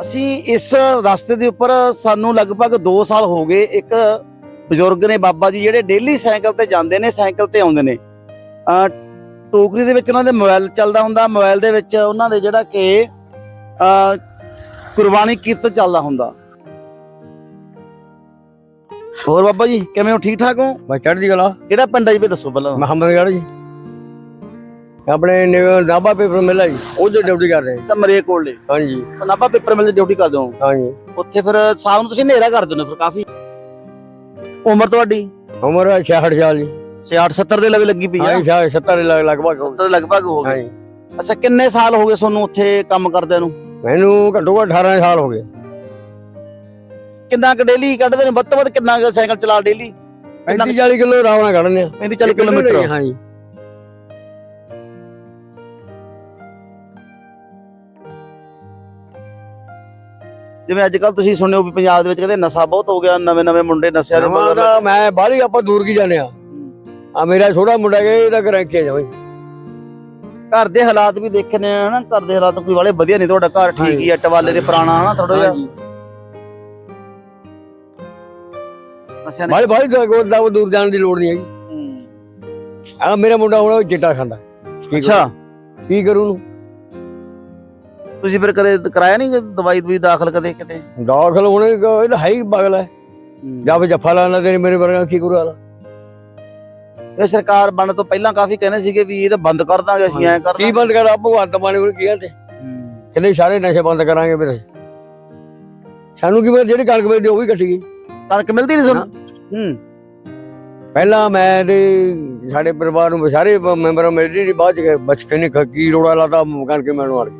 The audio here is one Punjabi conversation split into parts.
ਅਸੀਂ ਇਸ ਰਸਤੇ ਦੇ ਉੱਪਰ ਸਾਨੂੰ ਲਗਭਗ 2 ਸਾਲ ਹੋ ਗਏ ਇੱਕ ਬਜ਼ੁਰਗ ਨੇ ਬਾਬਾ ਜੀ ਜਿਹੜੇ ਡੇਲੀ ਸਾਈਕਲ ਤੇ ਜਾਂਦੇ ਨੇ, ਸਾਈਕਲ ਤੇ ਆਉਂਦੇ ਨੇ। ਅ, ਟੋਕਰੀ ਦੇ ਵਿੱਚ ਉਹਨਾਂ ਦੇ ਮੋਬਾਈਲ ਚੱਲਦਾ ਹੁੰਦਾ ਮੋਬਾਈਲ ਦੇ ਵਿੱਚ ਉਹਨਾਂ ਦੇ ਜਿਹੜਾ ਕਿ, ਅ, ਕੁਰਬਾਨੀ ਕੀਰਤਨ ਚੱਲਦਾ ਹੁੰਦਾ। ਹੋਰ ਬਾਬਾ ਜੀ ਕਿਵੇਂ ਹੋ? ਠੀਕ ਠਾਕ ਹੋ? ਮੈਂ ਚੜ੍ਹਦੀ ਕਲਾ। ਕਿਹੜਾ ਪਿੰਡ ਹੈ ਜੀ ਵੀ ਦੱਸੋ ਪਹਿਲਾਂ। ਮੁਹੰਮਦਗੜ੍ਹ ਜੀ। ਆਪਣੇ ਨਾਭਾ ਪੇਪਰ ਮਿਲਿਆ ਜੀ ਉਹ ਜੋ ਡਿਊਟੀ ਕਰ ਰਹੇ। ਸਮਰੇ ਕੋਲੇ। ਹਾਂਜੀ। ਨਾਭਾ ਪੇਪਰ ਮਿਲ ਡਿਊਟੀ ਕਰਦੇ ਹੋ ਹਾਂਜੀ। ਉੱਥੇ ਫਿਰ ਸ਼ਾਮ ਨੂੰ ਤੁਸੀਂ ਹਨੇਰਾ ਕਰ ਦਿੰਦੇ ਹੋ ਫਿਰ ਕਾਫੀ। ਉਮਰ ਤੁਹਾਡੀ? ਉਮਰ ਹੈ 66 ਸਾਲ ਜੀ। 66 70 ਦੇ ਲਵੇ ਲੱਗੀ ਪਈ ਆ। ਹਾਂਜੀ 70 ਦੇ ਲਗ- ਲਗਭਗ ਹੋ ਗਈ। ਤਾਂ ਲਗਭਗ ਹੋ ਗਏ। ਅੱਛਾ ਕਿੰਨੇ ਸਾਲ ਹੋ ਗਏ ਤੁਹਾਨੂੰ ਉੱਥੇ ਕੰਮ ਕਰਦਿਆਂ ਨੂੰ? ਮੈਨੂੰ ਘੱਟੋ ਘੱਟ 18 ਸਾਲ ਹੋ ਗਏ। ਕਿੰਨਾ ਕੁ ਡੇਲੀ ਕੱਢਦੇ ਨੇ? ਵੱਧ ਤੋਂ ਵੱਧ ਕਿੰਨਾ ਕੁ ਸਾਈਕਲ ਚਲਾ ਡੇਲੀ 35 40 ਕਿਲੋ ਆਰਾਮ ਨਾਲ ਕੱਢਨੇ ਆ 35 40 ਕਿਲੋਮੀਟਰ ਹਾਂਜੀ ਜਿਵੇਂ ਅੱਜ ਕੱਲ ਤੁਸੀਂ ਸੁਣਿਓ ਵੀ ਪੰਜਾਬ ਦੇ ਵਿੱਚ ਕਹਿੰਦੇ ਨਸ਼ਾ ਬਹੁਤ ਹੋ ਗਿਆ ਨਵੇਂ ਨਵੇਂ ਮੁੰਡੇ ਨਸ਼ਿਆਂ ਦੇ ਮਗਰ ਮੈਂ ਬਾਹਲੀ ਆਪਾਂ ਦੂਰ ਕੀ ਜਾਂਦੇ ਆ ਆ ਮੇਰਾ ਛੋਟਾ ਮੁੰਡਾ ਗਿਆ ਇਹਦਾ ਘਰ ਕੇ ਜਾਵੇਂ ਘਰ ਦੇ ਹਾਲਾਤ ਵੀ ਦੇਖਣੇ ਆ ਹਨਾ? ਘਰ ਦੇ ਹਾਲਾਤ ਕੋਈ ਵਾਲੇ ਵਧੀਆ ਨਹੀਂ ਤੁਹਾਡਾ ਘਰ ਠੀਕ ਹੀ ਆ ਟਵਾਲੇ ਦੇ ਪੁਰਾਣਾ ਹਨਾ ਥੋੜਾ ਜਿਹਾ। ਹਾਂਜੀ ਨਸ਼ਿਆਂ ਨੇ ਬਾਹਲੀ ਬਾਹਲੀ ਦੂਰ ਦਾ ਦੂਰ ਜਾਣ ਦੀ ਲੋੜ ਨਹੀਂ ਹੈਗੀ। ਹੂੰ। ਆ ਮੇਰਾ ਮੁੰਡਾ ਹੁਣ ਉਹ ਚਿੱਟਾ ਖਾਂਦਾ। ਕੀ ਅੱਛਾ। ਕਰੂ? ਕੀ ਕਰੂ ਉਹਨੂੰ? ਤੁਸੀਂ ਫਿਰ ਕਦੇ ਕਰਾਇਆ ਨਹੀਂ ਦਵਾਈ ਦਵਾਈ ਦਾਖਲ ਕਦੇ ਕਿਤੇ? ਦਾਖਲ ਹੋਣੇ ਇਹਦਾ ਹੈ ਹੀ ਪਾਗਲ ਹੈ। ਜਾਂ ਫਿਰ ਜੱਫਾ ਲਾਣਾ ਤੇਰੇ ਮੇਰੇ ਵਰਗਾ ਕੀ ਕਰੂ ਆਲਾ ਇਹ ਸਰਕਾਰ ਬਣਨ ਤੋਂ ਪਹਿਲਾਂ ਕਾਫੀ ਕਹਿੰਦੇ ਸੀਗੇ ਵੀ ਇਹ ਤਾਂ ਬੰਦ ਕਰ ਦਾਂਗੇ ਅਸੀਂ ਐਂ ਕਰ ਕੀ ਦਾਂਗੇ। ਬੰਦ ਕਰ? ਆ ਭਗਵੰਤ ਮਾਨੇ ਕੋਲ ਕੀ ਕਹਿੰਦੇ ਹੂੰ। ਕਹਿੰਦੇ ਸਾਰੇ ਨਸ਼ੇ ਬੰਦ ਕਰਾਂਗੇ ਫਿਰ ਅਸੀਂ। ਸਾਨੂੰ ਕੀ ਪਤਾ ਜਿਹੜੀ ਕਣਕ ਮਿਲਦੀ ਉਹ ਵੀ ਕੱਟੀ ਗਈ। ਕਣਕ ਮਿਲਦੀ ਨਹੀਂ ਤੁਹਾਨੂੰ? ਹੂੰ। ਪਹਿਲਾਂ ਮੈਂ ਤੇ ਸਾਡੇ ਪਰਿਵਾਰ ਨੂੰ ਸਾਰੇ ਮੈਂਬਰਾਂ ਮਿਲਦੀ ਸੀ ਬਾਅਦ ਚ ਗਏ ਬਚਕੇ ਨੇ ਕੀ ਰੋੜਾ ਲਾਤਾ ਕਣਕ ਮੈਨੂੰ ਵਾਲ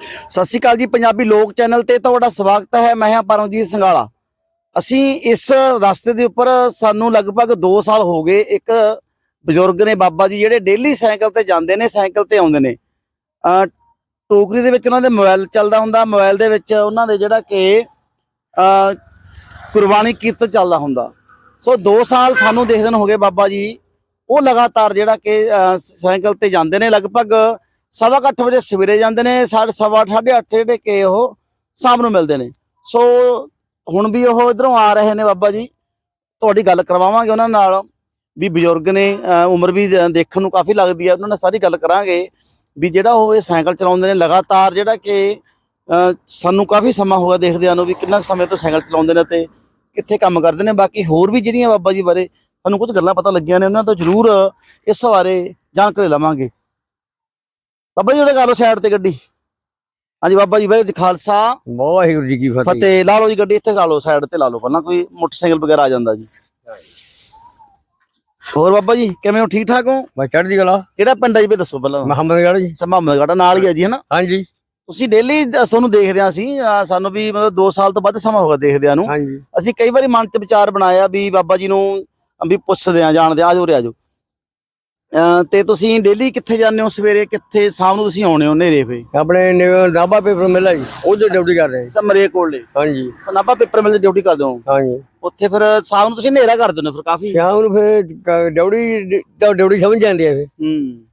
ਸਤਿ ਸ਼੍ਰੀ ਅਕਾਲ ਜੀ ਪੰਜਾਬੀ ਲੋਕ ਚੈਨਲ ਤੇ ਤੁਹਾਡਾ ਸਵਾਗਤ ਹੈ ਮੈਂ ਹਾਂ ਪਰਮਜੀਤ ਸੰਗਾਲਾ ਅਸੀਂ ਇਸ ਰਸਤੇ ਦੇ ਉੱਪਰ ਸਾਨੂੰ ਲਗਭਗ 2 ਸਾਲ ਹੋ ਗਏ ਇੱਕ ਬਜ਼ੁਰਗ ਨੇ ਬਾਬਾ ਜੀ ਜਿਹੜੇ ਡੇਲੀ ਸਾਈਕਲ ਤੇ ਜਾਂਦੇ ਨੇ ਸਾਈਕਲ ਤੇ ਆਉਂਦੇ ਨੇ। ਟੋਕਰੀ ਦੇ ਵਿੱਚ ਉਹਨਾਂ ਦੇ ਮੋਬਾਈਲ ਚੱਲਦਾ ਹੁੰਦਾ ਮੋਬਾਈਲ ਦੇ ਵਿੱਚ ਉਹਨਾਂ ਦੇ ਜਿਹੜਾ ਕਿ ਅ ਕੁਰਬਾਨੀ ਕੀਰਤਨ ਚੱਲਦਾ ਹੁੰਦਾ। ਸੋ 2 ਸਾਲ ਸਾਨੂੰ ਦੇਖਦੇ ਨੂੰ ਹੋ ਗਏ ਬਾਬਾ ਜੀ। ਉਹ ਲਗਾਤਾਰ ਜਿਹੜਾ ਕਿ ਸਾਈਕਲ ਤੇ ਜਾਂਦੇ ਨੇ। ਲਗਭਗ ਸਵਾ ਕੁ ਅੱਠ ਵਜੇ ਸਵੇਰੇ ਜਾਂਦੇ ਨੇ ਸਾਢੇ ਸਵਾ ਅੱਠ, ਸਾਢੇ ਅੱਠ ਜਿਹੜੇ ਕਿ ਉਹ ਸ਼ਾਮ ਨੂੰ ਮਿਲਦੇ ਨੇ। ਸੋ ਹੁਣ ਵੀ ਉਹ ਇਧਰੋਂ ਆ ਰਹੇ ਨੇ ਬਾਬਾ ਜੀ। ਤੁਹਾਡੀ ਗੱਲ ਕਰਵਾਵਾਂਗੇ ਉਹਨਾਂ ਨਾਲ। ਵੀ ਬਜ਼ੁਰਗ ਨੇ ਅ, ਉਮਰ ਵੀ ਦੇਖਣ ਨੂੰ ਕਾਫੀ ਲੱਗਦੀ ਹੈ। ਉਹਨਾਂ ਨਾਲ ਸਾਰੀ ਗੱਲ ਕਰਾਂਗੇ। ਵੀ ਜਿਹੜਾ ਉਹ ਇਹ ਸਾਈਕਲ ਚਲਾਉਂਦੇ ਨੇ ਲਗਾਤਾਰ ਜਿਹੜਾ ਕਿ ਸਾਨੂੰ ਕਾਫੀ ਸਮਾਂ ਹੋ ਗਿਆ ਦੇਖਦਿਆਂ ਨੂੰ ਵੀ ਕਿੰਨਾ ਸਮੇਂ ਤੋਂ ਸਾਈਕਲ ਚਲਾਉਂਦੇ ਨੇ ਤੇ ਕਿੱਥੇ ਕੰਮ ਕਰਦੇ ਨੇ। ਬਾਕੀ ਹੋਰ ਵੀ ਜਿਹੜੀਆਂ ਬਾਬਾ ਜੀ ਬਾਰੇ ਸਾਨੂੰ ਕੁਝ ਗੱਲਾਂ ਪਤਾ ਲੱਗੀਆਂ ਨੇ ਉਹਨਾਂ ਤੋਂ ਜ਼ਰੂਰ ਇਸ ਬਾਰੇ ਜਾਣਕਾਰੀ ਲਵਾਂਗੇ। ਬਾਬਾ ਜੀ ਉਹਦੇ ਕਰ ਲਓ ਸਾਈਡ ਤੇ ਗੱਡੀ। ਹਾਂਜੀ ਬਾਬਾ ਜੀ ਵਾਹਿਗੁਰੂ ਜੀ ਖਾਲਸਾ। ਵਾਹਿਗੁਰੂ ਜੀ ਕੀ ਫਤਿਹ। ਫਤਿਹ। ਲਾ ਲਓ ਜੀ ਗੱਡੀ ਇੱਥੇ ਲਾ ਲਓ ਸਾਈਡ ਤੇ ਲਾ ਲਓ। ਪਹਿਲਾਂ ਕੋਈ ਮੋਟਰਸਾਈਕਲ ਵਗੈਰਾ ਆ ਜਾਂਦਾ ਜੀ। ਹੋਰ ਬਾਬਾ ਜੀ ਕਿਵੇਂ ਹੋ? ਠੀਕ ਠਾਕ ਹੋ? ਮੈਂ ਚੜ੍ਹਦੀ ਕਲਾ। ਕਿਹੜਾ ਪਿੰਡ ਹੈ ਜੀ ਵੀ ਦੱਸੋ ਪਹਿਲਾਂ। ਮੁਹੰਮਦਗੜ੍ਹ ਜੀ। ਸੰਭਾਮਦਗੜਾ ਨਾਲ ਹੀ ਹੈ ਜੀ ਹਨਾ? ਹਾਂਜੀ। ਤੁਸੀਂ ਡੇਲੀ ਤੁਹਾਨੂੰ ਦੇਖਦੇ ਆ ਅਸੀਂ ਸਾਨੂੰ ਵੀ ਮਤਲਬ 2 ਸਾਲ ਤੋਂ ਵੱਧ ਸਮਾਂ ਹੋ ਗਿਆ ਦੇਖਦਿਆਂ ਨੂੰ। ਹਾਂਜੀ। ਅਸੀਂ ਕਈ ਵਾਰੀ ਮਨ ਚ ਵਿਚਾਰ ਬਣਾਇਆ ਵੀ ਬਾਬਾ ਜੀ ਨੂੰ ਵੀ ਪੁੱਛਦੇ ਆ ਜਾਣਦੇ ਆ ਆਜੋ ਰੇ ਆਜੋ ਅਹ ਤੇ ਤੁਸੀਂ ਡੇਲੀ ਕਿੱਥੇ ਜਾਂਦੇ ਹੋ ਸਵੇਰੇ? ਕਿੱਥੇ ਸ਼ਾਮ ਨੂੰ ਤੁਸੀਂ ਆਉਣੇ ਹੋ ਨੇਰੇ ਫੇ? ਆਪਣੇ ਨਾਭਾ ਪੇਪਰ ਮਿਲਿਆ ਜੀ ਉਹ ਜੋ ਡਿਊਟੀ ਕਰ ਰਹੇ ਸਮਰੇ ਕੋਲੇ। ਹਾਂਜੀ। ਨਾਭਾ ਪੇਪਰ ਮਿਲ ਡਿਊਟੀ ਕਰਦੇ ਹੋ? ਹਾਂਜੀ। ਉੱਥੇ ਫਿਰ ਸ਼ਾਮ ਨੂੰ ਤੁਸੀਂ ਹਨੇਰਾ ਕਰ ਦਿੰਦੇ ਹੋ ਫਿਰ ਕਾਫੀ? ਸ਼ਾਮ ਨੂੰ ਫਿਰ ਡਿਊਟੀ ਡਿਊਟੀ ਸਮਝ ਜਾਂਦੀ ਹੈ ਫਿਰ। ਹੂੰ।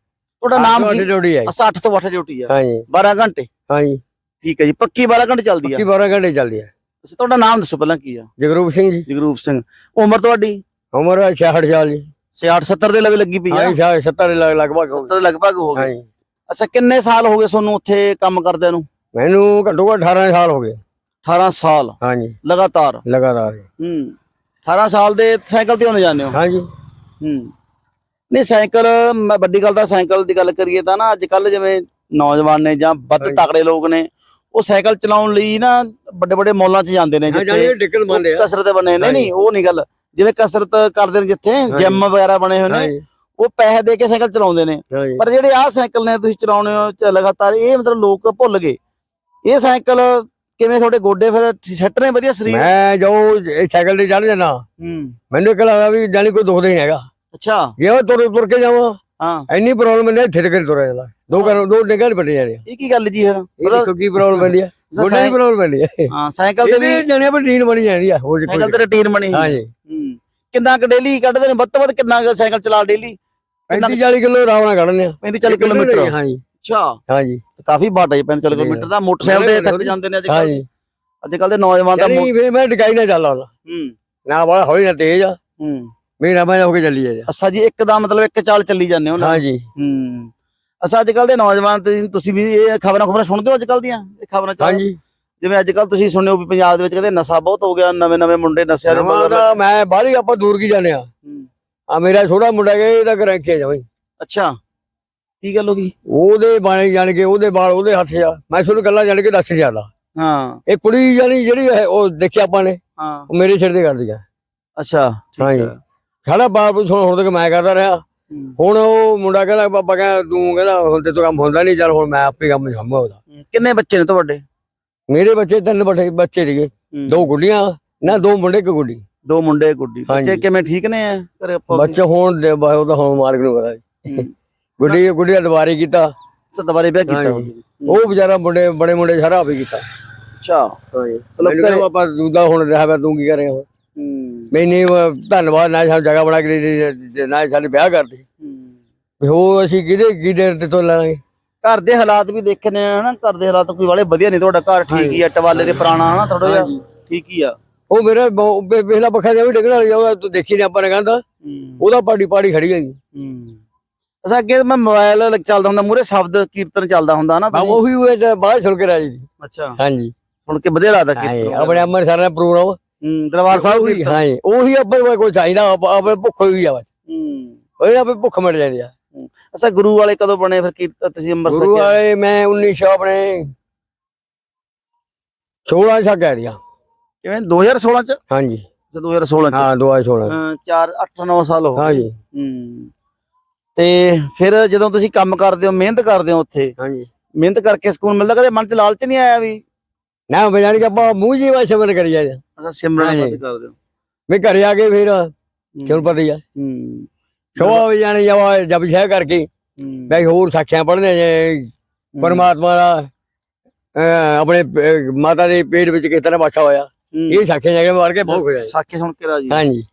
ਤੁਹਾਡਾ ਨਾਮ ਕੀ? ਡਿਊਟੀ ਹੈ ਅੱਛਾ 8 ਤੋਂ 8 ਡਿਊਟੀ ਆ। ਹਾਂਜੀ। 12 ਘੰਟੇ? ਹਾਂਜੀ। ਠੀਕ ਹੈ ਜੀ। ਪੱਕੀ 12 ਘੰਟੇ ਚੱਲਦੀ ਆ? ਕੀ 12 ਘੰਟੇ ਚੱਲਦੀ ਹੈ ਅੱਛਾ ਤੁਹਾਡਾ ਨਾਮ ਦੱਸੋ ਪਹਿਲਾਂ ਕੀ ਆ? ਜਗਰੂਪ ਸਿੰਘ ਜੀ। ਜਗਰੂਪ ਸਿੰਘ। ਉਮਰ ਤੁਹਾਡੀ? ਉਮਰ ਹੈ 66 ਸਾਲ ਜੀ। 66 70 ਦੇ ਲਵੇ ਲੱਗੀ ਪਈ ਆ। ਹਾਂਜੀ 70 ਦੇ ਲਗ- ਲਗਭਗ ਹੋ। 70 ਲਗਭਗ ਹੋ ਗਏ ਹਾਂਜੀ। ਅੱਛਾ ਕਿੰਨੇ ਸਾਲ ਹੋ ਗਏ ਤੁਹਾਨੂੰ ਉੱਥੇ ਕੰਮ ਕਰਦਿਆਂ ਨੂੰ? ਮੈਨੂੰ ਘੱਟੋ ਘੱਟ 18 ਸਾਲ ਹੋ ਗਏ। 18 ਸਾਲ। ਹਾਂਜੀ। ਲਗਾਤਾਰ? ਲਗਾਤਾਰ। ਹੂੰ। 18 ਸਾਲ ਦੇ ਸਾਈਕਲ ਤੇ ਆਉਣੇ ਜਾਂਦੇ ਹੋ? ਹਾਂਜੀ। ਹੂੰ। ਨਹੀਂ ਸਾਈਕਲ ਮੈਂ ਵੱਡੀ ਗੱਲ ਤਾਂ ਸਾਈਕਲ ਦੀ ਗੱਲ ਕਰੀਏ ਤਾਂ ਨਾ ਅੱਜ ਕੱਲ ਜਿਵੇਂ ਨੌਜਵਾਨ ਨੇ ਜਾਂ ਵੱਧ। ਤਕੜੇ ਲੋਕ ਨੇ ਉਹ ਸਾਈਕਲ ਚਲਾਉਣ ਲਈ ਨਾ ਵੱਡੇ ਵੱਡੇ ਮੌਲਾਂ 'ਚ ਜਾਂਦੇ ਨੇ ਹਾਂ ਜਿੱਥੇ ਡਿੱਕਲ ਕਸਰਤ ਬਣੇ ਨੇ ਨਹੀਂ ਉਹ ਨਹੀਂ ਗੱਲ। ਜਿਵੇਂ ਕਸਰਤ ਕਰਦੇ ਨੇ ਜਿੱਥੇ ਜਿਮ ਵਗੈਰਾ ਬਣੇ ਹੋਏ ਨੇ ਉਹ ਪੈਸੇ ਦੇ ਕੇ ਸਾਈਕਲ ਚਲਾਉਂਦੇ ਨੇ। ਪਰ ਜਿਹੜੇ ਆਹ ਸਾਈਕਲ ਨੇ ਤੁਸੀਂ ਚਲਾਉਣੇ ਹੋ ਲਗਾਤਾਰ ਇਹ ਮਤਲਬ ਲੋਕ ਭੁੱਲ ਗਏ। ਇਹ ਸਾਈਕਲ ਕਿਵੇਂ ਤੁਹਾਡੇ ਗੋਡੇ ਫਿਰ ਸੈੱਟ ਨੇ ਵਧੀਆ ਸਰੀਰ? ਮੈਂ ਜੋ ਇਹ ਸਾਈਕਲ ਤੇ ਚੜ ਜਾਣਾ ਹੂੰ। ਮੈਨੂੰ ਕਿਹਾ ਲੱਗਾ ਵੀ ਜਾਨੀ ਕੋਈ ਦੁਖਦਾ ਹੀ ਨਹੀਂ ਹੈਗਾ। ਅੱਛਾ। ਜੇ ਉਹ ਤੁਰ ਤੁਰ ਕੇ ਜਾਵਾਂ ਹਾਂ। ਇੰਨੀ ਪ੍ਰੋਬਲਮ ਨਹੀਂ ਇੱਥੇ ਤੱਕ ਤੁਰਿਆ ਜਾਂਦਾ। ਦੋ ਕਰ ਦੋ ਨਿਕਲ ਪੱਟੇ ਜਾਂਦੇ। ਇਹ ਕੀ ਗੱਲ ਜੀ ਫਿਰ? ਇਹ ਕੀ ਪ੍ਰੋਬਲਮ ਪੈਂਦੀ ਆ। ਗੋਡੇ ਦੀ ਪ੍ਰੋਬਲਮ ਪੈਂਦੀ ਆ। ਹਾਂ ਸਾਈਕਲ ਤੇ ਵੀ ਜਾਨੇ ਪਰ ਨੀਂਦ ਬਣੀ ਜਾਂਦੀ ਆ ਹੋਰ ਕੋਈ ਸਾਈਕਲ ਤੇ ਰੁਟੀਨ ਬਣੀ ਹੈ। ਹਾਂਜੀ। ਹੂੰ। ਕਿੰਨਾ ਕੁ ਡੇਲੀ ਕੱਢਦੇ ਨੇ? ਵੱਧ ਤੋਂ ਵੱਧ ਕਿੰਨਾ ਕੁ ਸਾਈਕਲ ਚਲਾ ਡੇਲੀ 35 40 ਕਿਲੋ ਆਰਾਮ ਨਾਲ ਕੱਢਨੇ ਆ। 35 40 ਕਿਲੋਮੀਟਰ? ਹਾਂਜੀ। ਅੱਛਾ। ਹਾਂਜੀ। ਤੇ ਕਾਫੀ ਬਾਟ ਹੈ 35 40 ਕਿਲੋਮੀਟਰ ਦਾ। ਮੋਟਰਸਾਈਕਲ ਤੇ ਥੱਕ ਜਾਂਦੇ ਨੇ ਅੱਜ ਕੱਲ ਹਾਂਜੀ। ਅੱਜ ਕੱਲ ਦੇ ਨੌਜਵਾਨ ਤਾਂ ਯਾਨੀ ਫੇਰ ਮੈਂ ਟਿਕਾਈ ਨਾ ਚੱਲਦਾ ਹੂੰ। ਨਾ ਬੜਾ ਹੌਲੀ ਨਾ ਤੇਜ਼ ਆ। ਹੂੰ। ਮੇਰਾ ਮੈਂ ਹੋ ਕੇ ਚੱਲੀ ਜਾ ਅੱਛਾ ਜੀ ਇੱਕ ਦਾ ਮਤਲਬ ਇੱਕ ਚਾਲ ਚੱਲੀ ਜਾਂਦੇ ਹੋ ਨਾ? ਹਾਂਜੀ। ਹੂੰ। ਅੱਛਾ ਅੱਜ ਕੱਲ ਦੇ ਨੌਜਵਾਨ ਤੁਸੀਂ ਵੀ ਇਹ ਖਬਰਾਂ ਖਬਰਾਂ ਸੁਣਦੇ ਹੋ ਅੱਜ ਕੱਲ ਦੀਆਂ? ਇਹ ਖਬਰਾਂ ਚੱਲ ਹਾਂਜੀ। ਜਿਵੇਂ ਅੱਜ ਕੱਲ ਤੁਸੀਂ ਸੁਣਿਓ ਵੀ ਪੰਜਾਬ ਦੇ ਵਿੱਚ ਕਹਿੰਦੇ ਨਸ਼ਾ ਬਹੁਤ ਹੋ ਗਿਆ ਨਵੇਂ ਨਵੇਂ ਮੁੰਡੇ ਨਸ਼ਿਆਂ ਦੇ ਮਗਰ ਮੈਂ ਬਾਹਲੀ ਆਪਾਂ ਦੂਰ ਕੀ ਜਾਂਦੇ ਆ। ਆ ਮੇਰਾ ਛੋਟਾ ਮੁੰਡਾ ਗਿਆ ਇਹਦਾ ਕਰ ਰੱਖਿਆ ਜਾਵੇਂ। ਅੱਛਾ। ਕੀ ਗੱਲ ਹੋ ਗਈ? ਉਹਦੇ ਬਾਣੇ ਜਾਣ ਕੇ ਉਹਦੇ ਬਾਲ ਉਹਦੇ ਹੱਥ ਆ। ਮੈਂ ਤੁਹਾਨੂੰ ਗੱਲਾਂ ਜਾਣ ਕੇ ਦੱਸ ਜਾਂਦਾ। ਹਾਂ। ਇਹ ਕੁੜੀ ਜਾਨੀ ਜਿਹੜੀ ਹੈ ਉਹ ਦੇਖਿਆ ਆਪਾਂ ਨੇ ਹਾਂ। ਉਹ ਮੇਰੇ ਸਿਰ ਤੇ ਕਰਦੀ ਆ। ਅੱਛਾ। ਹੈ ਸਾਡਾ ਬਾਪ ਹੁਣ ਹੁਣ ਤੱਕ ਮੈਂ ਕਰਦਾ ਰਿਹਾ। ਹੁਣ ਉਹ ਮੁੰਡਾ ਕਹਿੰਦਾ ਪਾਪਾ ਕਹਿੰਦਾ ਤੂੰ ਕਹਿੰਦਾ ਹੁਣ ਤੇ ਤੂੰ ਕੰਮ ਹੁੰਦਾ ਨਹੀਂ ਚੱਲ ਹੁਣ ਮੈਂ ਆਪੇ ਕੰਮ ਸੰਭਾਲਦਾ ਉਹਦਾ। ਕਿੰਨੇ ਬੱਚੇ ਨੇ ਤੁਹਾਡੇ? ਮੇਰੇ ਬੱਚੇ ਤਿੰਨ ਬੱਚੇ ਬੱਚੇ ਸੀਗੇ। ਦੋ ਗੁੱਡੀਆਂ ਨਾ ਦੋ ਮੁੰਡੇ ਇੱਕ ਗੁੱਡੀ। ਦੋ ਮੁੰਡੇ ਗੁੱਡੀ। ਬੱਚੇ। ਕਿਵੇਂ ਠੀਕ ਨੇ ਘਰੇ ਆਪਾਂ ਬੱਚੇ ਹੋਣ ਦੇ ਬਾ- ਉਹਦਾ ਹੁਣ ਮਾਲਕ ਨੂੰ ਪਤਾ ਜੀ। ਗੁੱਡੀ ਗੁੱਡੀ ਦੁਬਾਰੇ ਕੀਤਾ। ਦੁਬਾਰੇ ਵਿਆਹ ਕੀਤਾ। ਉਹ ਵਿਚਾਰਾ ਮੁੰਡੇ ਬੜੇ ਮੁੰਡੇ ਸਾਰਾ ਆਪੇ ਕੀਤਾ। ਅੱਛਾ। ਹਾਂਜੀ। ਮੈਨੂੰ ਕਹਿੰਦਾ ਪਾਪਾ ਦੂਦਾ ਹੁਣ ਰਿਹਾ ਵਾ ਤੂੰ ਕੀ ਕਰ ਰਿਹਾ ਹੁਣ? ਹੂੰ। ਮੈਂ ਨਹੀਂ ਧੰਨਵਾਦ ਨਾ ਸਾਨੂੰ ਜਗ੍ਹਾ ਬਣਾ ਕੇ ਨਾ ਸਾਡੇ ਵਿਆਹ ਕਰਦੇ ਹੂੰ। ਉਹ ਅਸੀਂ ਕਿਹਦੇ ਕਿਹਦੇ ਤੇ ਤੋਂ ਲਾਂਗੇ ਘਰ ਦੇ ਹਾਲਾਤ ਵੀ ਦੇਖਣੇ ਆ ਨਾ ਘਰ ਦੇ ਹਾਲਾਤ ਕੋਈ ਵਾਲੇ ਵਧੀਆ ਨਹੀਂ ਤੁਹਾਡਾ ਘਰ ਠੀਕ ਹੀ ਆ ਟਵਾਲੇ ਦੇ ਪੁਰਾਣਾ ਹਨਾ? ਥੋੜਾ ਜਿਹਾ। ਠੀਕ ਹੀ ਆ। ਉਹ ਮੇਰਾ ਪਹਿਲਾ ਪੱਖਾ ਜਿਹਾ ਵੀ ਡਿੱਗਣਾ ਲੱਗਿਆ ਤੂੰ ਦੇਖੀ ਨਹੀਂ ਆਪਾਂ ਨੇ ਕਹਿੰਦਾ ਹੂੰ। ਉਹਦਾ ਪਾੜੀ ਪਾੜੀ ਖੜੀ ਹੈਗੀ। ਹੂੰ। ਅੱਛਾ ਅੱਗੇ ਮੈਂ ਮੋਬਾਈਲ ਚੱਲਦਾ ਹੁੰਦਾ ਮੂਰੇ ਸ਼ਬਦ ਕੀਰਤਨ ਚੱਲਦਾ ਹੁੰਦਾ ਨਾ? ਉਹੀ ਹੋਏ ਤੇ ਬਾਹਰ ਸੁਣ ਕੇ ਰਾਜੀ। ਅੱਛਾ। ਹਾਂਜੀ। ਸੁਣ ਕੇ ਵਧੀਆ ਲੱਗਦਾ ਕੀਰਤਨ ਆਪਣੇ ਅੰਮ੍ਰਿਤਸਰ ਦਾ ਪ੍ਰੋਗਰਾਮ। ਹੂੰ ਦਰਬਾਰ ਸਾਹਿਬ ਉਹੀ ਕੀਰਤਨ। ਹਾਂਜੀ ਉਹੀ ਕੋਲ ਕੋਈ ਚਾਹੀਦਾ ਆਪ- ਭੁੱਖ ਹੋਈ ਆ। ਬਸ ਹੂੰ। ਉਹਦੇ ਆਪੇ ਭੁੱਖ ਮਿਟ ਜਾਂਦੀ ਆ। ਹੂੰ। ਅੱਛਾ ਗੁਰੂ ਵਾਲੇ ਕਦੋਂ ਬਣੇ ਫਿਰ ਕੀਰਤਨ ਤੁਸੀਂ ਅੰਮ੍ਰਿਤਸਰ ਗੁਰੂ? ਵਾਲੇ ਮੈਂ 1900 ਆਪਣੇ 16 ਛਾ ਕਹਿ ਰਿਹਾ ਕਿਵੇਂ? 2016 ਚ? ਹਾਂਜੀ। ਅੱਛਾ 2016 ਚ। ਹਾਂ 2016 ਹਾਂ 4 8 9 ਸਾਲ ਹੋ ਗਏ। ਹਾਂਜੀ। ਹੂੰ। ਤੇ ਫਿਰ ਜਦੋਂ ਤੁਸੀਂ ਕੰਮ ਕਰਦੇ ਹੋ ਮਿਹਨਤ ਕਰਦੇ ਹੋ ਉੱਥੇ? ਹਾਂਜੀ। ਮਿਹਨਤ ਕਰਕੇ ਸਕੂਨ ਮਿਲਦਾ? ਕਦੇ ਮਨ ਚ ਲਾਲਚ ਨਹੀਂ ਆਇਆ ਵੀ? ਨਾ ਬਜਾਣ ਕੇ ਆਪਾਂ ਮੂੰਹ ਜੀ ਵਾ ਸ਼ਮਨ ਕਰੀ ਜਾਂਦੇ ਅੱਛਾ ਸਿਮਰਨ ਕਰਦੇ ਹੋ। ਵੀ ਘਰੇ ਆ ਕੇ ਫਿਰ। ਕਿਉਂ ਪਤਾ ਹੀ ਆ ਹੂੰ। ਸਵਾ ਵਜੇ ਜਾਣੇ ਜਵਾ ਜਬ ਸ਼ਹਿ ਕਰਕੇ। ਬਈ ਹੋਰ ਸਾਖੀਆਂ ਪੜ੍ਹਨੇ ਜੇ ਪਰਮਾਤਮਾ ਦਾ ਆਪਣੇ ਮਾਤਾ ਦੇ ਪੇਟ ਵਿੱਚ ਕਿਸ ਤਰ੍ਹਾਂ ਬਾਛਾ ਹੋਇਆ। ਇਹ ਸਾਖੀਆਂ ਜਾ ਕੇ ਮਾਰ ਕੇ ਬਹੁਤ ਖੁਸ਼ ਆ ਸਾਖੀ ਸੁਣ ਕੇ ਰਾਜੀ। ਹਾਂਜੀ।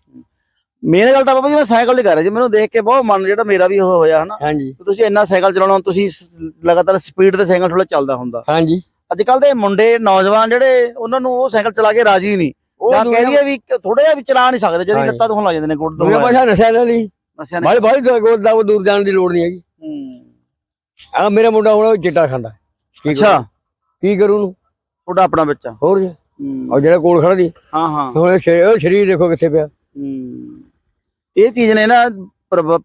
ਮੇਨ ਗੱਲ ਤਾਂ ਬਾਬਾ ਜੀ ਮੈਂ ਸਾਈਕਲ ਤੇ ਕਰ ਰਿਹਾ ਜੀ। ਮੈਨੂੰ ਦੇਖ ਕੇ ਬਹੁਤ ਮਨ ਜਿਹੜਾ ਮੇਰਾ ਵੀ ਉਹ ਹੋਇਆ ਹਨਾ। ਹਾਂਜੀ। ਵੀ ਤੁਸੀਂ ਇੰਨਾ ਸਾਈਕਲ ਚਲਾਉਣਾ ਤੁਸੀਂ ਲਗਾਤਾਰ ਸਪੀਡ ਤੇ ਸਾਈਕਲ ਥੋੜਾ ਚੱਲਦਾ ਹੁੰਦਾ। ਹਾਂਜੀ। ਅੱਜ ਕੱਲ ਦੇ ਮੁੰਡੇ ਨੌਜਵਾਨ ਜਿਹੜੇ ਉਹਨਾਂ ਨੂੰ ਉਹ ਸਾਈਕਲ ਚਲਾ ਕੇ ਰਾਜੀ ਨਹੀਂ। ਉਹ ਜਾਂ ਕਹਿ ਦੁਨੀਆ ਦਈਏ ਵੀ ਥੋੜਾ ਜਿਹਾ ਵੀ ਚਲਾ ਨਹੀਂ ਸਕਦੇ ਹਾਂਜੀ। ਲੱਤਾਂ ਤੋਂ ਲੱਗ ਜਾਂਦੇ ਨੇ ਗੁੱਟ ਤੋਂ ਦੁਨੀਆ ਭਾਸ਼ਾ ਨਸ਼ਾ ਨਾਲ ਨਹੀਂ ਨੇ ਬਾਹਲੀ ਬਾਹਲੀ ਦੂਰ ਦਾ ਦੂਰ ਜਾਣ ਦੀ ਲੋੜ ਨਹੀਂ ਹੈਗੀ। ਹੂੰ। ਆ ਮੇਰਾ ਮੁੰਡਾ ਹੁਣ ਉਹ ਚਿੱਟਾ ਖਾਂਦਾ। ਕੀ ਅੱਛਾ? ਕੀ ਕਰੂ ਉਹਨੂੰ? ਤੁਹਾਡਾ ਆਪਣਾ ਬੱਚਾ। ਹੋਰ ਜੀ। ਹੂੰ। ਉਹ ਜਿਹੜਾ ਕੋਲ ਖੜਾ ਦੀ ਹਾਂ ਹਾਂ। ਹੁਣ ਇਹ ਸਰੀਰ ਦੇਖੋ ਕਿੱਥੇ ਪਿਆ। ਹੂੰ। ਇਹ ਚੀਜ਼ ਨੇ ਨਾ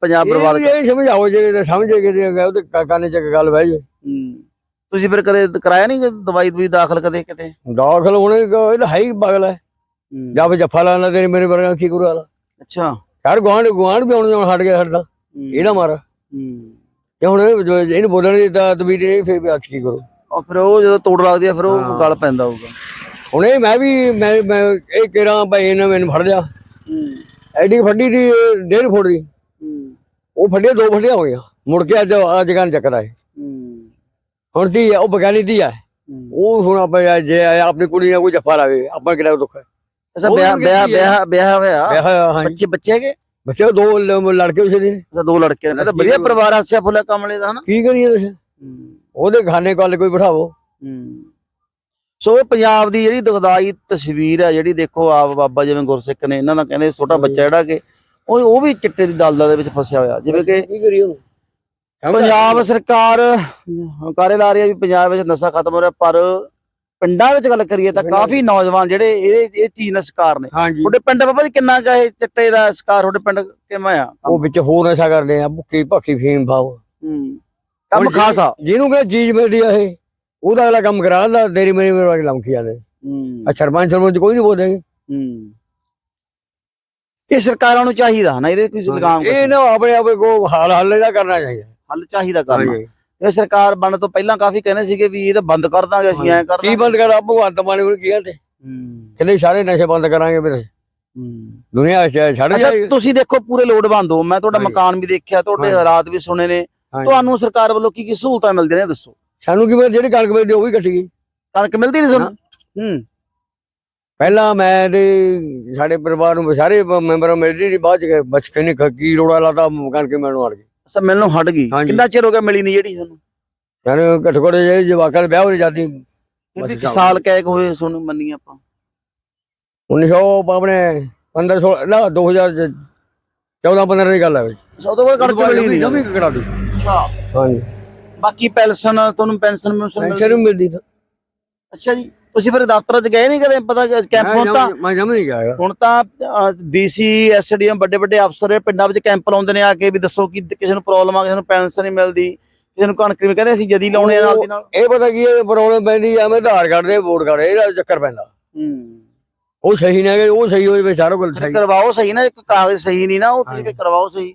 ਪੰਜਾਬ ਬਰਬਾਦ ਇਹ ਸਮਝਾਓ ਜੇ ਤੇ ਸਮਝੇ ਕਿ ਤੇ ਉਹਦੇ ਕਾਕਾ ਨੇ ਚੱਕ ਗੱਲ ਬਹਿ ਜੇ। ਹੂੰ। ਤੁਸੀਂ ਫਿਰ ਕਦੇ ਕਰਾਇਆ ਨਹੀਂ ਦਵਾਈ ਦਵਾਈ ਦਾਖਲ ਕਦੇ ਕਿਤੇ? ਦਾਖਲ ਹੋਣੇ ਇਹ ਤਾਂ ਹੈ ਹੀ ਪਾਗਲ ਹੈ। ਜਾਂ ਵੀ ਜੱਫਾ ਲਾਣਾ ਤੇਰੇ ਮੇਰੇ ਵਰਗਾ ਕੀ ਕਰੂ ਵਾਲਾ। ਅੱਛਾ। ਯਾਰ ਗਵਾਂਢ ਗਵਾਂਢ ਵੀ ਆਉਣ ਜਾਣ ਹਟ ਗਿਆ ਹੂੰ। ਇਹਦਾ ਮਾਰਾ। ਤੇ ਹੁਣ ਇਹਨੂੰ ਬੋਲਣ ਦੀ ਤਾਂ ਤਬੀਰ ਨਹੀਂ ਫੇਰ ਵੀ ਕੀ ਕਰੋ ਉਹ ਫਿਰ ਉਹ ਜਦੋਂ ਤੋੜ ਲੱਗਦੀ ਆ ਫਿਰ ਉਹ। ਗਲ ਪੈਂਦਾ ਹੋਊਗਾ ਹੁਣ ਇਹ ਮੈਂ ਵੀ ਮੈਂ ਮੈਂ ਇਹ ਕਿਹੜਾ ਭਾਈ ਇਹਨੇ ਮੈਨੂੰ ਫੜ ਲਿਆ। ਐਡੀ ਫੱਡੀ ਦੀ ਡੇਢ ਫੁੱਟ ਦੀ। ਉਹ ਫੱਡੀਆਂ ਦੋ ਫੱਡੀਆਂ ਹੋ ਗਈਆਂ ਮੁੜ ਕੇ ਅੱਜ ਅੱਜ ਕੰਨ ਚੱਕਦਾ ਹੈ। ਹੁਣ ਦੀ ਉਹ ਬਗਾਨੀ ਦੀ ਹੂੰ। ਉਹ ਹੁਣ ਆਪਾਂ ਜੇ ਆਪਣੀ ਕੁੜੀ ਨਾਲ ਕੋਈ ਜੱਫਾ ਲਾਵੇ ਆਪਾਂ ਕਿਹੜਾ ਦੁੱਖ ਹੈ ਅੱਛਾ ਵਿਆਹ ਵਿਆਹ। ਵਿਆਹ ਵਿਆਹ ਹੋਇਆ? ਵਿਆਹ ਹਾਂ ਬੱਚੇ ਬੱਚੇ ਹੈਗੇ? ਬੱਚੇ ਦੋ ਲ- ਲੜਕੇ ਉਸੇ ਦੇ ਨੇ ਅੱਛਾ ਦੋ ਲੜਕੇ ਨੇ। ਇਹ ਤਾਂ ਵਧੀਆ। ਪਰਿਵਾਰ ਹੱਸਿਆ ਫੁੱਲਿਆ ਕਮਲੇ ਦਾ ਹਨਾ? ਕੀ ਕਰੀਏ ਤੁਸੀਂ? ਹੂੰ। ਉਹਦੇ ਖਾਨੇ ਕੱਲ ਕੋਈ ਬਿਠਾਵੋ। ਹੂੰ। ਸੋ ਇਹ ਪੰਜਾਬ ਦੀ ਜਿਹੜੀ ਦੁਖਦਾਈ ਤਸਵੀਰ ਹੈ ਜਿਹੜੀ ਦੇਖੋ ਆਪ ਬਾਬਾ ਜਿਵੇਂ ਗੁਰਸਿੱਖ ਨੇ ਇਹਨਾਂ ਦਾ ਕਹਿੰਦੇ ਛੋਟਾ ਬੱਚਾ ਜਿਹੜਾ ਕਿ ਉਹ ਉਹ ਵੀ ਚਿੱਟੇ ਦੀ ਦਲਦਲ ਦੇ ਵਿੱਚ ਫਸਿਆ ਹੋਇਆ। ਜਿਵੇਂ ਕਿ ਕੀ ਕਰੀਏ ਉਹਨੂੰ ਪੰਜਾਬ ਸਰਕਾਰ ਹੰਕਾਰੇ ਲਾ ਰਹੀ ਹੈ ਵੀ ਪੰਜਾਬ ਵਿੱਚ ਨਸ਼ਾ ਖਤਮ ਹੋ ਰਿਹਾ ਪਰ ਪਿੰਡਾਂ ਵਿੱਚ ਗੱਲ ਕਰੀਏ ਤਾਂ ਕਾਫੀ ਨੌਜਵਾਨ ਜਿਹੜੇ ਇਹ ਇਹ ਚੀਜ਼ ਦਾ ਸ਼ਿਕਾਰ ਨੇ। ਹਾਂਜੀ। ਤੁਹਾਡੇ ਪਿੰਡ ਬਾਬਾ ਜੀ ਕਿੰਨਾ ਕੁ ਇਹ ਚਿੱਟੇ ਦਾ ਸ਼ਿਕਾਰ ਤੁਹਾਡੇ ਪਿੰਡ ਕਿਵੇਂ ਆ? ਉਹ ਵਿੱਚ ਹੋਰ ਨਸ਼ਾ ਕਰਦੇ ਆ ਭੁੱਕੀ ਭੱਕੀ ਫੀਮ ਪਾਓ ਹੂੰ। ਕੰਮ ਹੁਣ ਖਾਸ। ਆ ਜਿਹਨੂੰ ਕਹਿੰਦਾ ਚੀਜ਼ ਮਿਲਦੀ ਆ ਇਹ ਉਹਦਾ ਅਗਲਾ ਕੰਮ ਕਰਾ ਦਿੰਦਾ ਤੇਰੀ ਮੇਰੀ ਮੇਰੇ ਵਾਲੀ ਲੰਕੀ ਜਾਂਦੇ ਹੂੰ। ਆ ਸਰਪੰਚ ਸਰਪੰਚ ਕੋਈ ਨਹੀਂ ਬੋਲਦੇ। ਹੂੰ। ਇਹ ਸਰਕਾਰਾਂ ਨੂੰ ਚਾਹੀਦਾ ਨਾ ਇਹਦੇ ਕੋਈ ਲਗਾਮ ਇਹ ਨਾ ਆਪਣੇ ਆਪੇ ਕੋ ਹਾਲ ਹੱਲ ਇਹਦਾ ਕਰਨਾ ਚਾਹੀਦਾ। ਹੱਲ ਚਾਹੀਦਾ ਕਰਨਾ। ਹਾਂਜੀ। ਇਹ ਸਰਕਾਰ ਬਣਨ ਤੋਂ ਪਹਿਲਾਂ ਕਾਫੀ ਕਹਿੰਦੇ ਸੀਗੇ ਵੀ ਇਹ ਤਾਂ ਬੰਦ ਕਰ ਦਾਂਗੇ ਅਸੀਂ ਐਂ ਕਰ ਕੀ ਬੰਦ ਕਰ? ਭਗਵੰਤ ਮਾਨ ਨੂੰ ਕੀ ਕਹਿੰਦੇ? ਹੂੰ। ਕਹਿੰਦੇ ਸਾਰੇ ਨਸ਼ੇ ਬੰਦ ਕਰਾਂਗੇ ਹੂੰ। ਦੁਨੀਆ ਛੱਡ ਅੱਛਾ ਜਾਏ ਤੁਸੀਂ ਦੇਖੋ ਪੂਰੇ ਲੋੜਵੰਦ ਹੋ। ਮੈਂ ਤੁਹਾਡਾ। ਮਕਾਨ ਵੀ ਦੇਖਿਆ ਤੁਹਾਡੇ। ਹਾਲਾਤ ਵੀ ਸੁਣੇ ਨੇ। ਤੁਹਾਨੂੰ ਸਰਕਾਰ ਵੱਲੋਂ ਕੀ ਕੀ ਸਹੂਲਤਾਂ ਮਿਲਦੀਆਂ ਨੇ ਦੱਸੋ? ਸਾਨੂੰ ਕੀ ਜਿਹੜੀ ਕਣਕ ਮਿਲਦੀ ਉਹ ਵੀ ਕੱਟੀ ਗਈ। ਕਣਕ ਮਿਲਦੀ ਨਹੀਂ ਤੁਹਾਨੂੰ? ਹੂੰ ਪਹਿਲਾਂ ਮੈਂ ਤੇ ਸਾਡੇ ਪਰਿਵਾਰ ਨੂੰ ਸਾਰੇ ਮੈਂਬਰਾਂ ਮਿਲਦੀ ਸੀ ਬਾਅਦ ਚ ਗਏ। ਬਚਕੇ ਨੇ ਕੀ ਰੋੜਾ ਲਾਤਾ ਕਣ ਕੇ ਮੈਨੂੰ ਅੜ ਗਈ ਅੱਛਾ ਮਿਲਣੋਂ ਹਟ ਗਈ। ਹਾਂਜੀ। ਕਿੰਨਾ ਚਿਰ ਹੋ ਗਿਆ ਮਿਲੀ ਨਹੀਂ ਜਿਹੜੀ ਤੁਹਾਨੂੰ? ਯਾਨੀ ਘੱਟੋ ਘੱਟ ਜੇ ਜਵਾਕਾਂ ਦੇ ਵਿਆਹ ਹੋ ਜਾਂਦੀ ਇਹਦੀ ਕਿ ਸਾਲ ਕਹਿ ਹੋਏ ਸੁਣ ਮੰਨੀ ਆਪਾਂ? 1900 ਆਪਣੇ 15 16 ਨਾ 2000 ਚ 14 15 ਦੀ ਗੱਲ ਹੈ ਅੱਛਾ, ਉਦੋਂ ਬਾਅਦ ਕਣਕ ਮਿਲੀ ਨਹੀਂ। ਜਮੀ ਕਰਾ ਦੀ ਅੱਛਾ। ਹਾਂਜੀ। ਬਾਕੀ ਪੈਨਸ਼ਨ ਤੁਹਾਨੂੰ ਪੈਨਸ਼ਨ ਵੀ ਮਿਲਦੀ ਅੱਛਾ ਜੀ। ਤੁਸੀਂ ਫਿਰ ਦਫ਼ਤਰ 'ਚ ਗਏ ਨਹੀਂ ਕਦੇ? ਪਤਾ ਕੈਂਪ ਹੁਣ ਤਾਂ ਮੈਂ ਜਮ ਨਹੀਂ ਗਿਆ ਹੈਗਾ। ਹੁਣ ਤਾਂ ਡੀਸੀ ਐਸਡੀਐਮ ਵੱਡੇ ਵੱਡੇ ਅਫਸਰ ਪਿੰਡਾਂ ਵਿੱਚ ਕੈਂਪ ਲਾਉਂਦੇ ਨੇ ਆ ਕੇ ਵੀ ਦੱਸੋ ਕਿ ਕਿਸੇ ਨੂੰ ਪ੍ਰੋਬਲਮ ਆ ਕਿਸੇ ਨੂੰ ਪੈਨਸ਼ਨ ਨਹੀਂ ਮਿਲਦੀ ਕਿਸੇ ਨੂੰ ਕਣਕ ਨਹੀਂ ਕਹਿੰਦੇ ਅਸੀਂ ਜਦੀ ਲਾਉਣੇ ਆ ਨਾਲ ਦੀ ਨਾਲ। ਇਹ ਪਤਾ ਕੀ ਹੈ ਪ੍ਰੋਬਲਮ ਪੈਂਦੀ ਆ ਮੈਂ ਆਧਾਰ ਕਾਰਡ ਦੇ ਵੋਟ ਕਾਰਡ ਇਹਦਾ ਚੱਕਰ ਪੈਂਦਾ। ਹੂੰ। ਉਹ ਸਹੀ ਨਹੀਂ ਹੈਗੇ ਉਹ ਸਹੀ ਹੋਏ ਵੇ ਸਾਰਾ ਕੁਝ ਸਹੀ। ਕਰਵਾਓ ਸਹੀ ਨਾ ਇੱਕ ਕਾਗਜ਼ ਸਹੀ ਨਹੀਂ ਨਾ ਉਹ ਤੁਸੀਂ ਕਰਵਾਓ ਸਹੀ।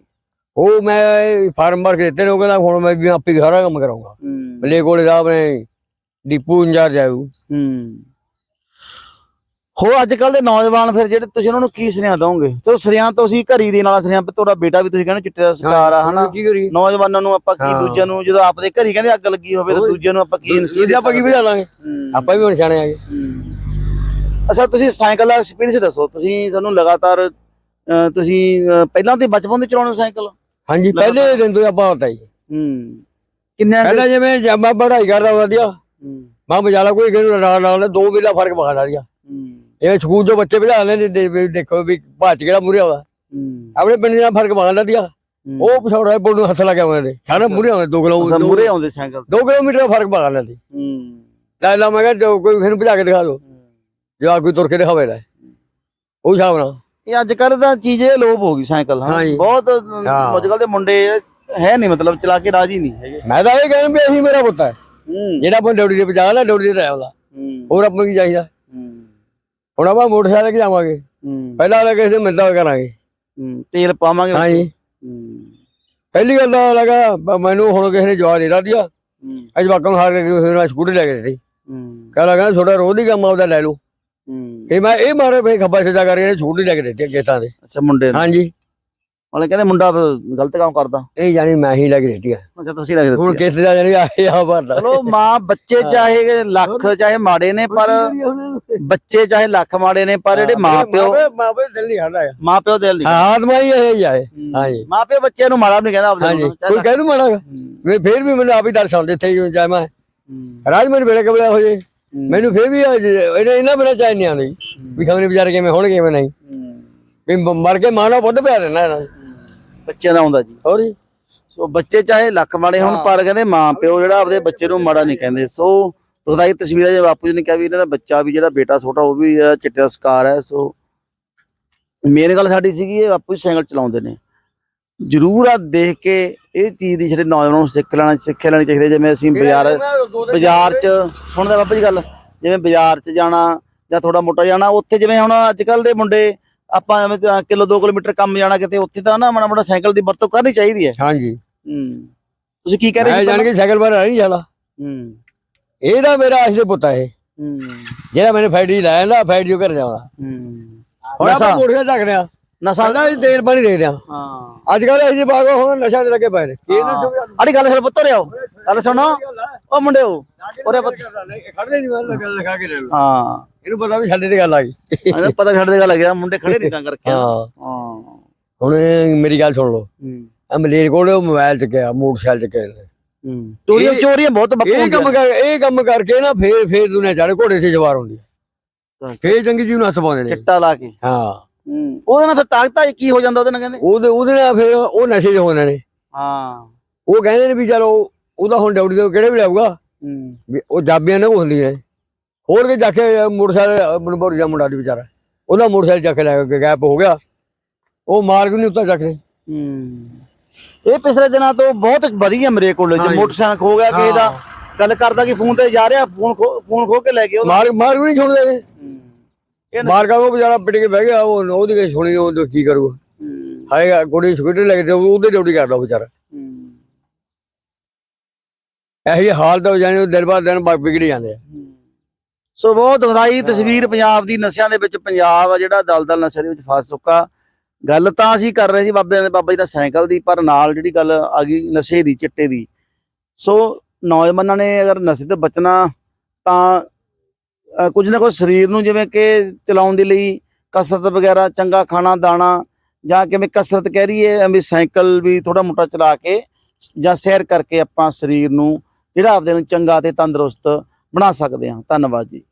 ਉਹ ਮੈਂ ਫਾਰਮ ਭਰ ਕੇ ਦਿੱਤੇ ਨੇ ਉਹ ਕਹਿੰਦਾ ਹੁਣ ਮੈਂ ਵੀ ਆਪੇ ਸਾਰਾ ਕੰਮ ਕਰਾਉਂਗਾ। ਹੂੰ। ਮਲੇ ਕੋਲੇ ਸਾਹਿਬ ਨੇ ਡਿਪੂ ਇੰਚਾਰਜ ਆਇਓ ਹੂੰ ਹੋ। ਅੱਜ ਕੱਲ ਦੇ ਨੌਜਵਾਨ ਫਿਰ ਜਿਹੜੇ ਤੁਸੀਂ ਉਹਨਾਂ ਨੂੰ ਕੀ ਸੁਨੇਹਾ ਦੋਗੇ ਤੇ ਸੁਨੇਹਾ ਤੁਸੀਂ ਘਰੀ ਦੇ ਨਾਲ ਸੁਨੇਹਾ ਤੁਹਾਡਾ ਬੇਟਾ ਵੀ ਤੁਸੀਂ ਕਹਿੰਦੇ ਚਿੱਟੇ ਦਾ ਸ਼ਿਕਾਰ ਆ ਹਨਾ? ਕੀ ਕਰੀਏ? ਨੌਜਵਾਨਾਂ ਨੂੰ ਆਪਾਂ ਕੀ ਹਾਂ। ਦੂਜਿਆਂ ਨੂੰ ਜਦੋਂ ਆਪਦੇ ਘਰੀ ਕਹਿੰਦੇ ਅੱਗ ਲੱਗੀ ਹੋਵੇ ਤਾਂ। ਦੂਜਿਆਂ ਨੂੰ ਆਪਾਂ ਕੀ ਇਹਦੇ ਆਪਾਂ ਕੀ ਬੁਝਾ ਲਾਂਗੇ। ਆਪਾਂ ਵੀ ਹੁਣ ਸਿਆਣੇ ਆ ਗਏ। ਅੱਛਾ ਤੁਸੀਂ ਸਾਈਕਲ ਦਾ ਐਕਸਪੀਰੀਅੰਸ ਦੱਸੋ। ਤੁਸੀਂ ਤੁਹਾਨੂੰ ਲਗਾਤਾਰ ਅਹ, ਤੁਸੀਂ ਅਹ, ਪਹਿਲਾਂ ਤੋਂ ਬਚਪਨ ਤੋਂ ਚਲਾਉਣੇ ਹੋ ਸਾਈਕਲ? ਹਾਂਜੀ ਪਹਿਲੇ ਦਿਨ ਤੋਂ ਹੀ ਆਪਾਂ ਹੁੰਦਾ ਜੀ। ਹੂੰ। ਕਿੰਨੇ ਪਹਿਲਾਂ ਜਿਵੇਂ ਜਦ ਮੈਂ ਪੜ੍ਹਾਈ ਕਰਦਾ ਵਧੀਆ। ਮੈਂ ਬਜਾਲਾ ਕੋਈ ਕਿਹਨੂੰ ਨਾਲ ਨਾਲ ਦੋ ਵੇਲਾ ਫ਼ਰਕ ਪਾ ਲਿਆ ਹੂੰ। ਇਹ ਸਕੂਲ ਤੋਂ ਬੱਚੇ ਭਜਾ ਲੈਂਦੇ ਦੇ- ਦੇਖੋ ਵੀ ਭਾਜ ਕਿਹੜਾ ਮੂਰੇ ਆਵਾ ਆਪਣੇ ਪਿੰਡ ਦਾ ਫ਼ਰਕ ਪਾ ਲਿਆ ਉਹ ਪਛਾੜਾ ਬੋਲ ਨੂੰ ਹੱਥ ਲੱਗਿਆ ਹੋਇਆ ਤੇ ਸਾਰੇ ਮੂਰੇ ਆਉਂਦੇ 2 ਅੱਛਾ ਕਿਲੋ ਮੂਰੇ ਆਉਂਦੇ ਸਾਈਕਲ 2 ਕਿਲੋਮੀਟਰ ਦਾ ਫ਼ਰਕ ਪਾ ਲਿਆ ਹੂੰ। ਲੈ ਲਾ ਮੈਂ ਕਿਹਾ ਕੋਈ ਨੂੰ ਭਜਾ ਕੇ ਦਿਖਾ ਦਿਓ। ਜਾਂ ਕੋਈ ਤੁਰ ਕੇ ਦਿਖਾਵੇ ਲੈ। ਉਹ ਹਿਸਾਬ ਨਾਲ। ਇਹ ਅੱਜ ਕੱਲ ਤਾਂ ਚੀਜ਼ ਇਹ ਲੋਪ ਹੋ ਗਈ ਸਾਈਕਲ ਹਾਂ। ਬਹੁਤ। ਅੱਜ ਕੱਲ ਦੇ ਮੁੰਡੇ ਹੈ ਨਹੀਂ ਮਤਲਬ ਚਲਾ ਕੇ ਰਾਜੀ ਨਹੀਂ ਹੈਗੇ। ਮੈਂ ਤਾਂ ਇਹ ਕਹਿੰਦਾ ਵੀ ਇਹੀ ਮੇਰਾ ਪੁੱਤ ਹੂੰ। ਜਿਹੜਾ ਆਪਾਂ ਡਿਊਟੀ ਤੇ ਪਜਾ ਲੈ ਡਿਊਟੀ ਤੇ ਰਹਿ ਆਉਂਦਾ ਹੂੰ। ਹੋਰ ਆਪਾਂ ਕੀ ਚਾਹੀਦਾ? ਹੂੰ। ਹੁਣ ਆਪਾਂ ਮੋਟਰਸਾਈਕਲ ਤੇ ਜਾਵਾਂਗੇ। ਹੂੰ। ਪਹਿਲਾਂ ਵਾਲਾ ਕਿਸੇ ਦੇ ਮਿਲਦਾ ਕਰਾਂਗੇ। ਹੂੰ, ਤੇਲ ਪਾਵਾਂਗੇ। ਹਾਂਜੀ। ਹੂੰ। ਪਹਿਲੀ ਗੱਲ ਤਾਂ ਲੱਗਾ ਮੈਨੂੰ ਹੁਣ ਕਿਸੇ ਨੇ ਜਵਾਬ ਦੇ ਦਿੱਤਾ ਹੂੰ। ਅੱਜ ਵਾਕਾਂ ਹਾਰ ਕੇ ਫਿਰ ਸਕੂਟਰ ਲੈ ਕੇ ਦਿੱਤੀ। ਹੂੰ। ਕਹਿੰਦਾ ਕਹਿੰਦਾ ਤੁਹਾਡਾ ਰੋਜ਼ ਦੀ ਕੰਮ ਆਪਦਾ ਲੈ ਲਓ। ਹੂੰ। ਇਹ ਮੈਂ ਇਹ ਮਾਰੇ ਫੇ ਖੱਬਾ ਸਿੱਧਾ ਕਰਕੇ ਸਕੂਟਰ ਲੈ ਕੇ ਦਿੱਤੀ ਗੇਟਾਂ ਦੇ। ਅੱਛਾ ਮੁੰਡੇ ਨੂੰ? ਹਾਂਜੀ। ਵਾਲੇ ਕਹਿੰਦੇ ਮੁੰਡਾ ਫਿਰ ਗਲਤ ਕੰਮ ਕਰਦਾ। ਇਹ ਜਾਨੀ ਮੈਂ ਹੀ ਲੈ ਕੇ ਦਿੱਤੀ ਆ। ਅੱਛਾ ਤੁਸੀਂ ਲੱਗ ਹੁਣ ਦਿੱਤੀ ਕਿਸ ਦਾ ਜਾਨੀ ਆਏ ਆ ਭਰਦਾ। ਚਲੋ ਮਾਂ ਬੱਚੇ ਚਾਹੇ ਲੱਖ ਚਾਹੇ ਮਾੜੇ ਨੇ ਪਰ ਬੱਚੇ ਚਾਹੇ ਲੱਖ ਮਾੜੇ ਨੇ ਪਰ ਜਿਹੜੇ ਮਾਂ ਪਿਓ ਮਾਂ ਪਿਓ ਦਿਲ ਨਹੀਂ ਹਟਦਾ ਹੈ ਮਾਂ ਪਿਓ ਦਿਲ ਨਹੀਂ ਆਤਮਾ ਹੀ ਇਹ ਹੀ। ਆਏ ਹਾਂਜੀ ਮਾਂ ਪਿਓ ਬੱਚੇ ਨੂੰ ਮਾੜਾ ਨਹੀਂ ਕਹਿੰਦਾ ਆਪਦੇ ਕੋਈ ਕਹਿ ਦੂ ਮਾੜਾ? ਮੈਂ ਫੇਰ ਵੀ ਮੈਨੂੰ ਆਪ ਹੀ ਦਰਸ਼ਨ ਦਿੱਤੇ ਜੋ ਜਾਇ ਮੈਂ ਰਾਜ ਮੇਰੇ ਵੇਲੇ ਕਬਲਾ ਹੋ ਜੇ। ਮੈਨੂੰ ਫੇਰ ਵੀ ਇਹਨਾਂ ਇਹਨਾਂ ਬਿਨਾਂ ਚਾਹ ਨਹੀਂ ਆਉਂਦੀ ਵੀ ਖਬਰੇ ਵਿਚਾਰੇ ਕਿਵੇਂ ਹੋਣਗੇ ਕਿਵੇਂ ਨਹੀਂ। ਵੀ ਮਰ ਕੇ ਮਾਨੋ ਬੁੱਧ ਪਿਆ ਰਹਿਣਾ ਇਹਨਾਂ। ਬੱਚਿਆਂ ਦਾ ਆਉਂਦਾ ਜੀ। ਹੋਰ ਜੀ? ਸੋ ਬੱਚੇ ਚਾਹੇ ਲੱਖ ਮਾੜੇ ਹੋਣ ਪਰ ਕਹਿੰਦੇ ਮਾਂ ਪਿਓ ਜਿਹੜਾ ਆਪਦੇ ਬੱਚੇ ਨੂੰ ਮਾੜਾ ਨਹੀਂ ਕਹਿੰਦੇ। ਸੋ ਇਹ ਤਸਵੀਰਾਂ ਜੇ ਬਾਪੂ ਜੀ ਨੇ ਕਿਹਾ ਵੀ ਇਹਨਾਂ ਦਾ ਬੱਚਾ ਵੀ ਜਿਹੜਾ ਬੇਟਾ ਛੋਟਾ ਉਹ ਵੀ ਚਿੱਟੇ ਦਾ ਸ਼ਿਕਾਰ ਹੈ ਸੋ ਮੇਨ ਗੱਲ ਸਾਡੀ ਸੀਗੀ ਇਹ ਬਾਪੂ ਜੀ ਸਾਈਕਲ ਚਲਾਉਂਦੇ ਨੇ। ਜ਼ਰੂਰ ਆ ਦੇਖ ਕੇ ਇਹ ਚੀਜ਼ ਦੀ ਜਿਹੜੇ ਨੌਜਵਾਨਾਂ ਨੂੰ ਸਿੱਖ ਲੈਣਾ ਸਿੱਖਿਆ ਲੈਣੀ ਚਾਹੀਦੀ। ਜਿਵੇਂ ਅਸੀਂ ਬਾਜ਼ਾਰ ਬਾਜ਼ਾਰ 'ਚ ਸੁਣਦਾ ਬਾਬਾ ਜੀ ਗੱਲ ਜਿਵੇਂ ਬਾਜ਼ਾਰ 'ਚ ਜਾਣਾ ਜਾਂ ਥੋੜਾ ਮੋਟਾ ਜਾਣਾ ਉੱਥੇ ਜਿਵੇਂ ਹੁਣ ਅੱਜ ਕੱਲ ਦੇ ਮੁੰਡੇ ਆਪਾਂ ਐਵੇਂ ਤਾਂ ਕਿਲੋ 2 ਕਿਲੋਮੀਟਰ ਕੰਮ ਜਾਣਾ ਕਿਤੇ ਉੱਥੇ ਤਾਂ ਨਾ ਮਾੜਾ ਮੋਟਾ ਸਾਈਕਲ ਦੀ ਵਰਤੋਂ ਕਰਨੀ ਚਾਹੀਦੀ ਹੈ। ਹਾਂਜੀ। ਹੂੰ। ਤੁਸੀਂ ਕੀ ਕਹਿ ਰਹੇ ਮੈਂ ਜਾਣ ਕੇ ਸਾਈਕਲ ਪਰ ਨਹੀਂ ਚੱਲਾ ਹੂੰ। ਇਹਦਾ ਮੇਰਾ ਅਸਲੇ ਪੁੱਤ ਹੈ ਹੂੰ। ਜਿਹੜਾ ਮੈਨੇ ਫੈਕਟਰੀ ਲਾਇਆ ਨਾ ਫੈਕਟਰੀ ਘਰ ਜਾਵਾ ਹੂੰ। ਹੁਣ ਆਪਾਂ ਮੋਟਰ ਚੱਕ ਰਿਆ ਨਸਾ। ਹੀ ਤੇਲ ਪਾਣੀ ਦੇ ਦਿਆਂ। ਹਾਂ। ਅੱਜ ਕੱਲ ਇਹ ਬਾਗ ਹੁਣ ਨਸ਼ਾ ਤੇ ਲੱਗੇ ਪਏ ਨੇ। ਕੀ ਇਹਨਾਂ ਅੜੀ ਗੱਲ ਸੁਣ ਪੁੱਤਰ ਆਓ ਗੱਲ ਸੁਣੋ। ਉਹ ਮੁੰਡਿਓ ਉਰੇ ਖੜਦੇ ਨਹੀਂ ਮੈਂ ਗੱਲ ਲਿਖਾ ਕੇ ਲੈ ਲਓ ਹਾਂ। ਇਹਨੂੰ ਪਤਾ ਵੀ ਸਾਡੇ ਤੇ ਗੱਲ ਆ ਗਈ। ਇਹਨੂੰ ਪਤਾ ਛੱਡ ਦੇ ਗੱਲ ਲੱਗਿਆ ਮੁੰਡੇ ਖੜੇ ਨਹੀਂ ਤਾਂ ਕਰਕੇ। ਹਾਂ। ਹਾਂ। ਹੁਣ ਇਹ ਮੇਰੀ ਗੱਲ ਸੁਣ ਲਓ। ਹੂੰ। ਆ ਮਲੇਰ ਕੋਲ ਉਹ ਮੋਬਾਈਲ ਚ ਗਿਆ ਮੋਟਰਸਾਈਕਲ ਚ ਗਿਆ ਹੂੰ। ਚੋਰੀਆਂ ਚੋਰੀਆਂ ਬਹੁਤ ਬੱਕੂ ਇਹ ਕੰਮ ਕਰ ਇਹ ਕੰਮ ਕਰਕੇ ਨਾ ਫੇਰ ਫੇਰ ਦੁਨੀਆ ਚੜ ਘੋੜੇ ਤੇ ਜਵਾਰ ਹੁੰਦੀ ਹੈ। ਫੇਰ ਚੰਗੀ ਜੀ ਨੂੰ ਹੱਥ ਪਾਉਂਦੇ ਨੇ। ਚਿੱਟਾ ਲਾ ਕੇ। ਹਾਂ। ਹੂੰ। ਉਹਦੇ ਨਾਲ ਫਿਰ ਤਾਕਤਾਂ ਕੀ ਹੋ ਜਾਂਦਾ ਉਹਦੇ ਨਾਲ ਕਹਿੰਦੇ? ਉਹਦੇ ਉਹਦੇ ਨਾਲ ਫੇਰ ਉਹ ਨਸ਼ੇ ਚ ਹੋਣੇ ਨੇ। ਹਾਂ। ਉਹ ਕਹਿੰਦੇ ਨੇ ਵੀ ਚਲੋ ਉਹਦਾ ਹੁਣ ਡਿਊਟੀ ਤੋਂ ਕਿਹੜੇ ਵੀ ਹੂੰ। ਵੀ ਉਹ ਜਾਬੀਆਂ ਨਾ ਹੁੰਦੀਆਂ ਨੇ। ਹੋਰ ਕੇ ਜਾ ਕੇ ਮੋਟਰਸਾਈਕਲ ਮਨਬਰ ਜਾ ਮੁੰਡਾ ਦੀ ਵਿਚਾਰਾ। ਉਹਦਾ ਮੋਟਰਸਾਈਕਲ ਚੱਕ ਲੈ ਕੇ ਗੈਪ ਹੋ ਗਿਆ। ਉਹ ਮਾਰਗ ਨਹੀਂ ਉੱਤਾ ਚੱਕਦੇ। ਇਹ ਪਿਛਲੇ ਦਿਨਾਂ ਤੋਂ ਬਹੁਤ ਵਧੀਆ ਮੇਰੇ ਕੋਲ ਜੇ। ਮੋਟਰਸਾਈਕਲ ਖੋ ਗਿਆ ਕਿਸੇ ਦਾ ਗੱਲ ਕਰਦਾ ਕਿ ਫੋਨ ਤੇ ਜਾ ਰਿਹਾ ਫੋਨ ਫੋਨ ਖੋ ਕੇ ਲੈ ਗਿਆ ਮਾਰਗ ਮਾਰਗ ਨਹੀਂ ਛੋੜਦੇ ਨੇ ਇਹ ਮਾਰਗਾ ਉਹ ਵਿਚਾਰਾ ਪਿੱਟ ਕੇ ਬਹਿ ਗਿਆ ਉਹ ਉਹਦੀ ਕੇ ਸੁਣੀ ਉਹ ਕੀ ਕਰੂਗਾ। ਹੂੰ। ਹਾਏਗਾ ਕੁੜੀ ਸਕੂਟਰ ਲੈ ਕੇ ਉਹਦੇ ਡਿਊਟੀ ਕਰਦਾ ਵਿਚਾਰਾ। ਇਹੋ ਹਾਲ ਤਾਂ ਉਹ ਦਿਨ ਬਾਅਦ ਦਿਨ ਬਾਅਦ ਵਿਗੜ ਜਾਂਦੇ ਆ। ਸੋ ਬਹੁਤ ਵਧਾਈ ਤਸਵੀਰ ਪੰਜਾਬ ਦੀ ਨਸ਼ਿਆਂ ਦੇ ਵਿੱਚ, ਪੰਜਾਬ ਆ ਜਿਹੜਾ ਦਲਦਲ ਨਸ਼ਿਆਂ ਦੇ ਵਿੱਚ ਫਸ ਚੁੱਕਾ। ਗੱਲ ਤਾਂ ਅਸੀਂ ਕਰ ਰਹੇ ਸੀ ਬਾਬੇ ਬਾਬਾ ਜੀ ਦਾ ਸਾਈਕਲ ਦੀ, ਪਰ ਨਾਲ ਜਿਹੜੀ ਗੱਲ ਆ ਗਈ ਨਸ਼ੇ ਦੀ, ਚਿੱਟੇ ਦੀ। ਸੋ ਨੌਜਵਾਨਾਂ ਨੇ ਅਗਰ ਨਸ਼ੇ ਤੋਂ ਬਚਣਾ ਤਾਂ ਕੁਝ ਨਾ ਕੁਝ ਸਰੀਰ ਨੂੰ ਜਿਵੇਂ ਕਿ ਚਲਾਉਣ ਦੇ ਲਈ ਕਸਰਤ ਵਗੈਰਾ, ਚੰਗਾ ਖਾਣਾ, ਦਾਣਾ ਜਾਂ ਕਿਵੇਂ ਕਸਰਤ ਕਹਿ ਰਹੀਏ ਵੀ ਸਾਈਕਲ ਵੀ ਥੋੜਾ ਮੋਟਾ ਚਲਾ ਕੇ ਜਾਂ ਸੈਰ ਕਰਕੇ ਆਪਾਂ ਸਰੀਰ ਨੂੰ ਜਿਹੜਾ ਆਪਦੇ ਨੂੰ ਚੰਗਾ ਤੇ ਤੰਦਰੁਸਤ ਬਣਾ ਸਕਦੇ ਹਾਂ। ਧੰਨਵਾਦ ਜੀ।